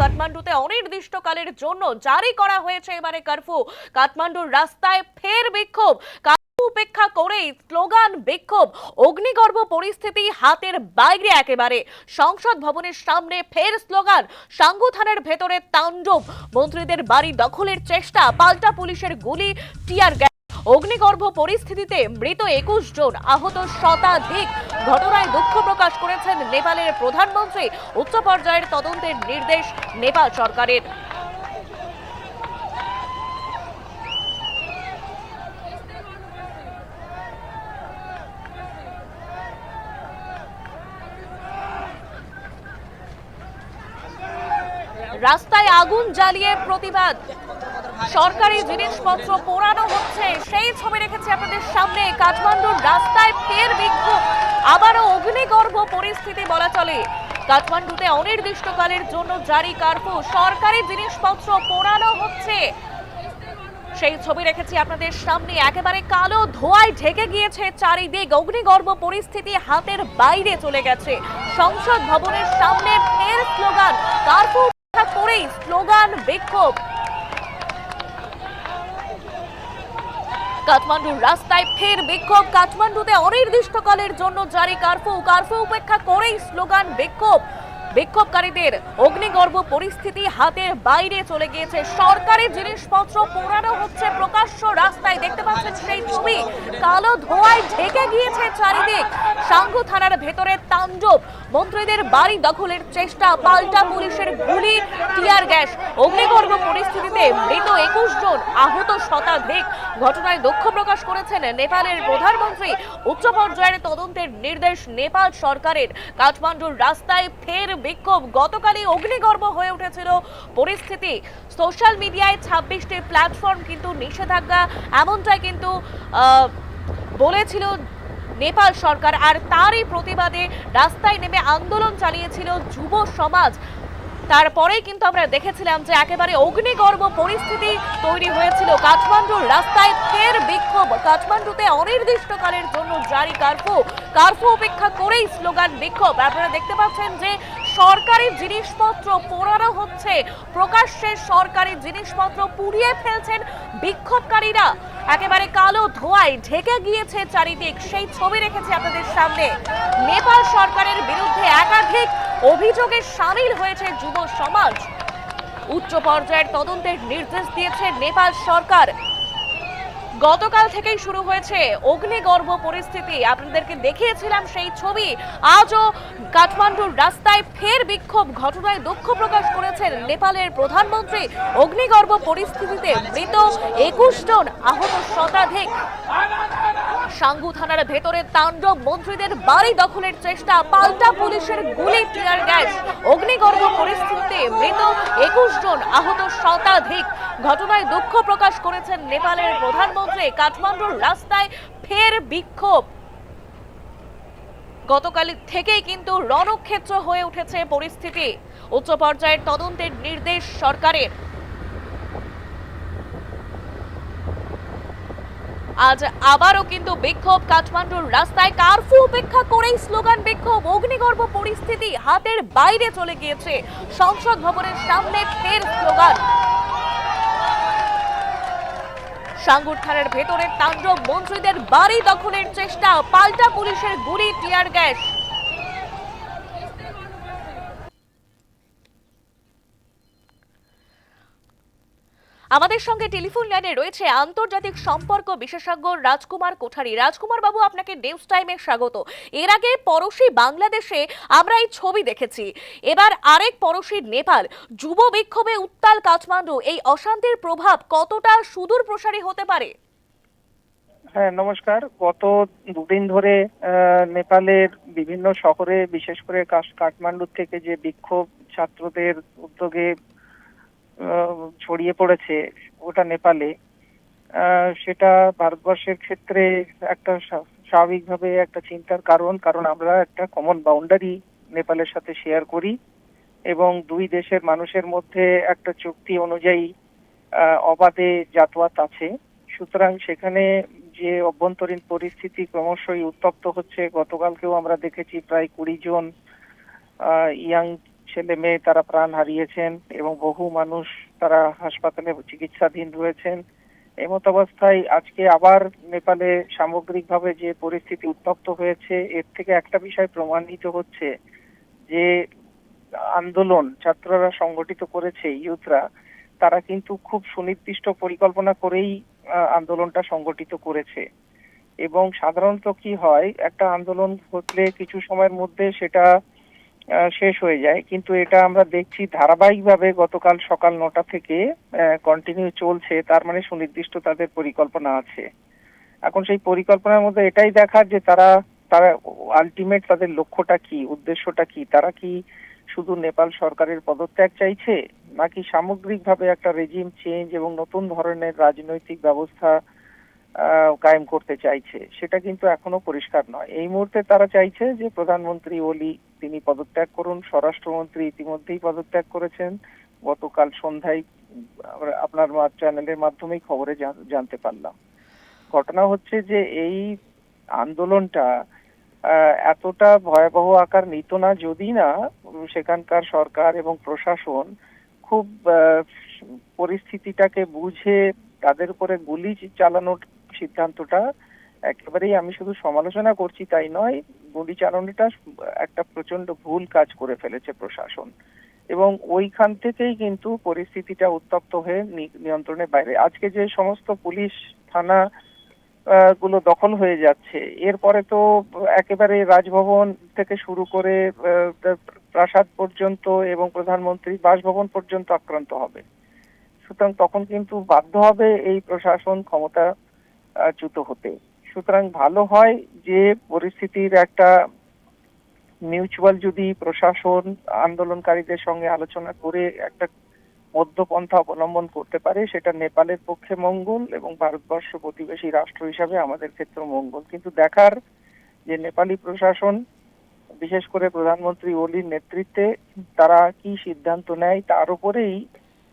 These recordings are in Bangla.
কাঠমান্ডুতে অনির্দিষ্টকালের জন্য জারি করা হয়েছে এবারে কারফিউ কাঠমান্ডুর রাস্তায় ফের বিক্ষোভ। উপেক্ষা করেই স্লোগান বিক্ষোভ। অগ্নিগর্ভ পরিস্থিতি হাতের বাইরে একেবারে। সংসদ ভবনের সামনে ফের স্লোগান। সাঙ্গু থানার ভেতরে তাণ্ডব। মন্ত্রীদের বাড়ি দখলের চেষ্টা। পাল্টা পুলিশের গুলি, টিয়ার অগ্নিগর্ভ পরিস্থিতিতে মৃত একুশ জন আহত শতাধিক ঘটনায় দুঃখ প্রকাশ করেছেন নেপালের প্রধানমন্ত্রী। উচ্চ পর্যায়ের তদন্তের নির্দেশ নেপাল সরকারের। রাস্তায় আগুন জ্বালিয়ে প্রতিবাদ। সরকারি জিনিসপত্র পোড়ানো হচ্ছে। সেই ছবি রেখেছি আপনাদের সামনে। কাঠমান্ডুর রাস্তায় ফের বিক্ষোভ। আবারও অগ্নিগর্ভ পরিস্থিতি বলা চলে। কাঠমান্ডুতে অনির্দিষ্টকালের জন্য জারি কার্ফু। সরকারি জিনিসপত্র পোড়ানো হচ্ছে। সেই ছবি রেখেছি আপনাদের সামনে। একেবারে কালো ধোঁয়ায় ঢেকে গিয়েছে চারিদিক। অগ্নিগর্ভ পরিস্থিতি হাতের বাইরে চলে গেছে। সংসদ ভবনের সামনে ফের স্লোগান। কার্ফু করেই স্লোগান বিক্ষোভ। কাঠমান্ডুর রাস্তায় ফের বিক্ষোভ। কাঠমান্ডুতে অনির্দিষ্টকালের জন্য জারি কারফিউ। কারফিউ উপেক্ষা করেই স্লোগান বিক্ষোভ। বিক্ষোভকারীদের অগ্নিগর্ভ পরিস্থিতি হাতের বাইরে চলে গিয়েছে। সরকারি জিনিসপত্র পোড়ানো হচ্ছে প্রকাশ্য রাস্তায়। দেখতে পাচ্ছেন সেই ছবি। কালো ধোঁয়ায় ঢেকে গিয়েছে চারিদিক। সাঙ্গু থানার ভেতরে তাণ্ডব। মন্ত্রীদের বাড়ি দখলের চেষ্টা, পাল্টা পুলিশের গুলি, টিয়ার গ্যাস। অগ্নিগর্ভ পরিস্থিতিতে মৃত একুশ জন আহত শতাধিক। ঘটনায় দুঃখ প্রকাশ করেছেন নেপালের প্রধানমন্ত্রী। উচ্চ পর্যায়ের তদন্তের নির্দেশ নেপাল সরকারের। কাঠমান্ডুর রাস্তায় ফের বিক্ষোভ গতকালই অগ্নিগর্ভ হয়ে উঠেছিল পরিস্থিতি। সোশ্যাল মিডিয়ায় ছাব্বিশটি প্ল্যাটফর্ম কিন্তু নিষেধাজ্ঞা, এমনটাই কিন্তু বলেছিল নেপাল সরকার। আর তারই প্রতিবাদে রাস্তায় নেমে আন্দোলন চালিয়েছিল যুব সমাজ। তারপরেই কিন্তু আমরা দেখেছিলাম যে একেবারে অগ্নিগর্ভ পরিস্থিতি তৈরি হয়েছিল। কাঠমান্ডুর রাস্তায় ফের বিক্ষোভ। কাঠমান্ডুতে অনির্দিষ্টকালের জন্য জারি কার্ফু। কার্ফু উপেক্ষা করেই স্লোগান বিক্ষোভ। আপনারা দেখতে পাচ্ছেন যে সরকারি জিনিসপত্র পোড়ানো হচ্ছে। প্রকাশ্যে সরকারি জিনিসপত্র পুড়িয়ে ফেলছেন বিক্ষোভকারীরা। একেবারে কালো ধোঁয়ায় ঢেকে গিয়েছে চারিদিক। সেই ছবি রেখেছে আপনাদের সামনে। নেপাল সরকারের বিরুদ্ধে একাধিক অভিযোগে সামিল হয়েছে যুব সমাজ। উচ্চ পর্যায়ের তদন্তের নির্দেশ দিয়েছে নেপাল সরকার। গতকাল থেকেই শুরু হয়েছে অগ্নিগর্ভ পরিস্থিতি। আপনাদেরকে দেখিয়েছিলাম সেই ছবি। আজও কাঠমান্ডুর রাস্তায় ফের বিক্ষোভ, ঘটনায় দুঃখ প্রকাশ করেছেন নেপালের প্রধানমন্ত্রী। অগ্নিগর্ভ পরিস্থিতিতে মৃত একুশ জন আহত শতাধিক। সাঙ্গু থানার ভেতরে তাণ্ডব। মন্ত্রীদের বাড়ি দখলের চেষ্টা, পাল্টা পুলিশের গুলি, টিয়ার গ্যাস, অগ্নিগর্ভ পরিস্থিতিতে মৃত একুশ জন আহত শতাধিক। ঘটনায় দুঃখ প্রকাশ করেছেন নেপালের প্রধানমন্ত্রী। কাঠমান্ডুর রাস্তায় ফের বিক্ষোভ। গতকাল থেকেই কিন্তু রণক্ষেত্র হয়ে উঠেছে পরিস্থিতি। উচ্চ পর্যায়ের তদন্তের নির্দেশ সরকারের। আজ আবারও কিন্তু বিক্ষোভ কাঠমান্ডুর রাস্তায় কারফু উপেক্ষা করেই স্লোগান বিক্ষোভ। অগ্নিগর্ভ পরিস্থিতি হাতের বাইরে চলে গিয়েছে। সংসদ ভবনের সামনে ফের স্লোগান। সাঙ্গুর থানার ভেতরের তাণ্ডব, মন্ত্রীদের বাড়ি দখলের চেষ্টা, পাল্টা পুলিশের গুলি, টিয়ার গ্যাস। আমাদের সঙ্গে টেলিফোন লাইনে রয়েছে আন্তর্জাতিক সম্পর্ক বিশেষজ্ঞ রাজকুমার কোঠারি। রাজকুমার বাবু, আপনাকে নিউজ টাইমে স্বাগত। এর আগে পড়োশী বাংলাদেশে আমরা এই ছবি দেখেছি। এবার আরেক পড়োশী নেপাল, যুব বিক্ষোভে উত্তাল কাঠমান্ডু। এই অশান্তির প্রভাব কতটা সুদূর প্রসারী হতে পারে? হ্যাঁ নমস্কার। গত দুদিন ধরে নেপালের বিভিন্ন শহরে, বিশেষ করে কাঠমান্ডু থেকে যে বিক্ষোভ ছাত্রদের উদ্যোগে ছড়িয়ে পড়েছে ওটা নেপালে সেটা ভারতবর্ষের ক্ষেত্রে একটা স্বাভাবিকভাবে একটা চিন্তার কারণ কারণ আমরা একটা কমন বাউন্ডারি নেপালের সাথে শেয়ার করি এবং দুই দেশের মানুষের মধ্যে একটা চুক্তি অনুযায়ী অবাধে যাতায়াত আছে। সুতরাং সেখানে যে অভ্যন্তরীণ পরিস্থিতি ক্রমশই উত্তপ্ত হচ্ছে, গতকালকেও আমরা দেখেছি প্রায় কুড়ি জন ইয়াং ছেলে মেয়ে তারা প্রাণ হারিয়েছেন এবং বহু মানুষ তারা হাসপাতালে চিকিৎসাধীন রয়েছেন। এই মত অবস্থায় আজকে আবার নেপালে সামগ্রিকভাবে যে পরিস্থিতি উত্তপ্ত হয়েছে, এর থেকে একটা বিষয় প্রমাণিত হচ্ছে যে আন্দোলন ছাত্ররা সংগঠিত করেছে, ইউথরা, তারা কিন্তু খুব সুনির্দিষ্ট পরিকল্পনা করেই আন্দোলনটা সংগঠিত করেছে। এবং সাধারণত কি হয়, একটা আন্দোলন ঘটলে কিছু সময়ের মধ্যে সেটা শেষ হয়ে যায়। কিন্তু এটা আমরা দেখছি ধারাবাহিকভাবে গতকাল সকাল নটা থেকে কন্টিনিউ চলছে। তার মানে সুনির্দিষ্ট তাদের পরিকল্পনা আছে। এখন সেই পরিকল্পনার মধ্যে এটাই দেখার যে তারা তারা আলটিমেট তাদের লক্ষ্যটা কি, উদ্দেশ্যটা কি? তারা কি শুধু নেপাল সরকারের পদত্যাগ চাইছে, নাকি সামগ্রিকভাবে একটা রেজিম চেঞ্জ এবং নতুন ধরনের রাজনৈতিক ব্যবস্থা কায়েম করতে চাইছে, সেটা কিন্তু এখনও পরিষ্কার নয়। এই মুহূর্তে তারা চাইছে যে প্রধানমন্ত্রী ওলি তিনি পদত্যাগ করুন, স্বরাষ্ট্রমন্ত্রী ইতিমধ্যেই পদত্যাগ করেছেন। গতকাল সন্ধ্যায় আপনার চ্যানেলের মাধ্যমেই খবরে জানতে পারলাম। ঘটনা হচ্ছে যে এই আন্দোলনটা এতটা ভয়াবহ আকার নিত না যদি না সেখানকার সরকার এবং প্রশাসন খুব পরিস্থিতিটাকে বুঝে তাদের উপরে গুলি চালানোর সিদ্ধান্তটা, একেবারেই আমি শুধু সমালোচনা করছি তাই নয় গুলি চালানোটা একটা প্রচণ্ড ভুল কাজ করে ফেলেছে প্রশাসন। এবং ওইখান থেকেই কিন্তু পরিস্থিতিটা উত্তপ্ত হয়ে নিয়ন্ত্রণের বাইরে। আজকে যে সমস্ত পুলিশ থানা গুলো দখল হয়ে যাচ্ছে, এরপরে তো একেবারে রাজভবন থেকে শুরু করে প্রাসাদ পর্যন্ত এবং প্রধানমন্ত্রী বাসভবন পর্যন্ত আক্রান্ত হবে। সুতরাং তখন কিন্তু বাধ্য হবে এই প্রশাসন ক্ষমতা চ্যুত হতে। সুতরাং ভালো হয় যে পরিস্থিতির একটা মিউচুয়াল যদি প্রশাসন আন্দোলনকারীদের সঙ্গে আলোচনা করে একটা মধ্যপন্থা অবলম্বন করতে পারে, সেটা নেপালের পক্ষে মঙ্গল এবং ভারতবর্ষ প্রতিবেশী রাষ্ট্র হিসাবে আমাদের ক্ষেত্রে মঙ্গল। কিন্তু দেখার যে নেপালি প্রশাসন, বিশেষ করে প্রধানমন্ত্রী ওলির নেতৃত্বে, তারা কি সিদ্ধান্ত নেয়, তার উপরেই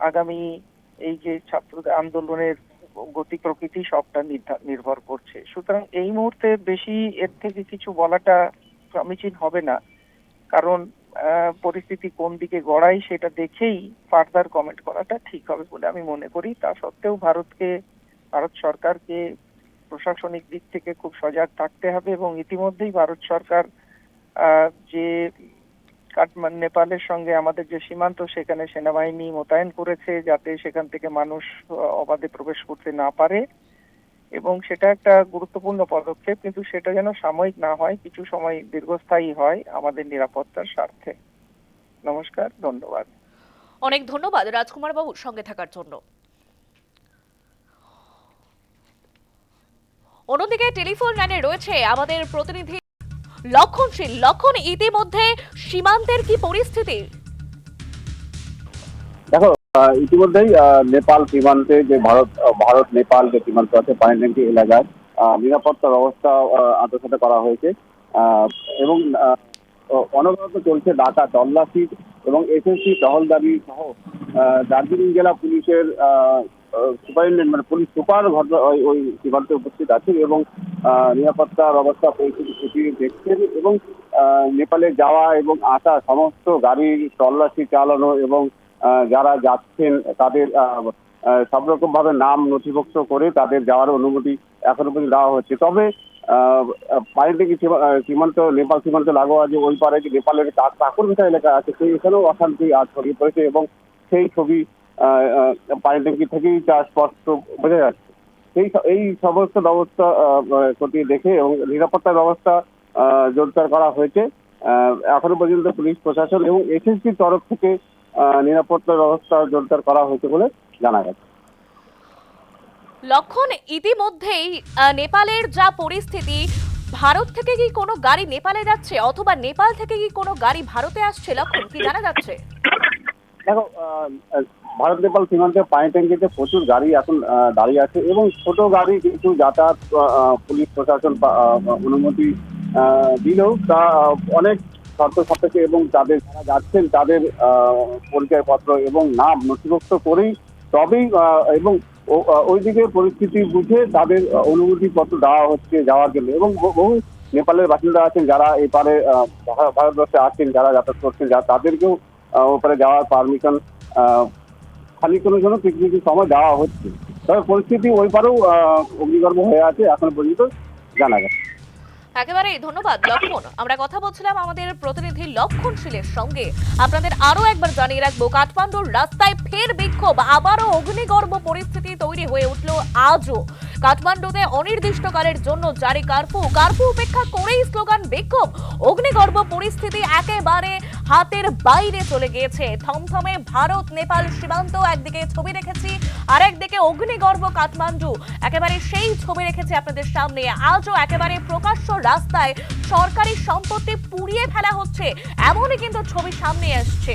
আগামী এই যে ছাত্রদের আন্দোলনের গতি প্রকৃতি সবটা নির্ভর করছে। সুতরাং এই মুহূর্তে বেশি এর থেকে কিছু বলাটা সমীচীন হবে না। কারণ পরিস্থিতি কোন দিকে গড়াই সেটা দেখেই ফার্দার কমেন্ট করাটা ঠিক হবে বলে আমি মনে করি। তা সত্ত্বেও ভারতকে, ভারত সরকারকে প্রশাসনিক দিক থেকে খুব সজাগ থাকতে হবে এবং ইতিমধ্যেই ভারত সরকার যে কাঠমান্ডু নেপালের সঙ্গে আমাদের যে সীমান্ত, সেখানে সেনাবাহিনী মোতায়েন করেছে যাতে সেখান থেকে মানুষ অবাধে প্রবেশ করতে না পারে। এবং সেটা একটা গুরুত্বপূর্ণ পদক্ষেপ, কিন্তু সেটা যেন সাময়িক না হয়, কিছু সময় দীর্ঘস্থায়ী হয় আমাদের নিরাপত্তার স্বার্থে। নমস্কার, ধন্যবাদ। অনেক ধন্যবাদ রাজকুমার বাবু সঙ্গে থাকার জন্য। অন্যদিকে টেলিফোন লাইনে রয়েছে আমাদের প্রতিনিধি লক্ষণশীল। লক্ষণ ইতিমধ্যে সীমান্তের কি পরিস্থিতি? দেখো ইতিমধ্যেই নেপাল সীমান্তে যে ভারত ভারত, নেপাল যে সীমান্ত আছে পানিট্যাঙ্কি এলাকায় নিরাপত্তা ব্যবস্থা আন্তর্জাতিক করা হয়েছে। এবং অনবরত চলছে ডাকা, তল্লাশি এবং এসএসসি, টহলদারি সহ দার্জিলিং জেলা পুলিশের সুপারিনটেন্ডেন্ট মানে পুলিশ সুপার ঘটনা ওই সীমান্তে উপস্থিত আছে এবং আহ, নিরাপত্তা ব্যবস্থা পরিস্থিতি দেখছেন এবং নেপালে যাওয়া এবং আসা সমস্ত গাড়ির তল্লাশি চালানো এবং যারা যাচ্ছেন তাদের সব রকম ভাবে নাম নথিভুক্ত করে তাদের যাওয়ার অনুমতি এখনও পর্যন্ত দেওয়া হচ্ছে। তবে পানি থেকে সীমান্ত নেপাল সীমান্ত লাগোয়া যে ওই পারে যে নেপালের কা- কাকুরভিটা এলাকা আছে সেই এখানেও অশান্তি আজ ছড়িয়ে পড়েছে এবং সেই ছবি আহ, আহ, ট্যাঙ্কি থেকেই তা স্পষ্ট বোঝা যাচ্ছে। এই এই সমস্ত ব্যবস্থা খতিয়ে দেখে এবং নিরাপত্তা ব্যবস্থা জোরদার করা হয়েছে। এখনও পর্যন্ত পুলিশ প্রশাসন এবং এসএসসির তরফ থেকে নিরাপত্তা ব্যবস্থা জোরদার করা হয়েছে বলে জানা গেছে। লক্ষণ ইতিমধ্যেই নেপালের যা পরিস্থিতি ভারত থেকে কি কোনো গাড়ি নেপালে যাচ্ছে? অথবা নেপাল থেকে কি কোনো গাড়ি ভারতে আসছে? লক্ষণ কি জানা যাচ্ছে? দেখো ভারত নেপাল সীমান্তে পানি ট্যাঙ্কিতে প্রচুর গাড়ি এখন দাঁড়িয়ে আছে এবং ছোট গাড়ি কিন্তু যাতায়াত পুলিশ প্রশাসন অনুমতি দিলেও তা অনেক শর্ত সাপেক্ষে এবং তাদের যারা যাচ্ছেন তাদের পরিচয়পত্র এবং নাম নথিভুক্ত করেই তবেই এবং ওইদিকে পরিস্থিতি বুঝে তাদের অনুমতিপত্র দেওয়া হচ্ছে যাওয়ার জন্য এবং বহু- নেপালের বাসিন্দা আছেন যারা এপারে ভারতবর্ষে আছেন যারা যাতায়াত করছেন, যা তাদেরকেও ওপারে যাওয়ার পারমিশন খালি কোনো জন্য পিকনিকের সময় দেওয়া হচ্ছে। তবে পরিস্থিতি ওই পারেও অগ্নিগর্ভ হয়ে আছে, এখনও পর্যন্ত জানা গেছে। একেবারে ধন্যবাদ, লক্ষণ। আমরা কথা বলছিলাম আমাদের প্রতিনিধি লক্ষণ শীলের সঙ্গে। আপনাদের আরও একবার জানিয়ে রাখব, কাঠমান্ডুর রাস্তায় ফের বিক্ষোভ, আবারও অগ্নিগর্ভ পরিস্থিতি তৈরি হয়ে উঠল আজও। কাঠমান্ডুতে অনির্দিষ্টকালের জন্য জারি কারফিউ কারফিউ উপেক্ষা করেই স্লোগান বিক্ষোভ। অগ্নিগর্ভ পরিস্থিতি একেবারে হাতের বাইরে চলে গিয়েছে। থমথমে ভারত, নেপাল, সীমান্ত, একদিকে ছবি রেখেছি আর একদিকে অগ্নিগর্ভ কাঠমান্ডু। একেবারে সেই ছবি রেখেছি আপনাদের সামনে। আজও একেবারে প্রকাশ্য রাস্তায় সরকারি সম্পত্তি পুড়িয়ে ফেলা হচ্ছে। এমনই কিন্তু ছবি সামনে আসছে।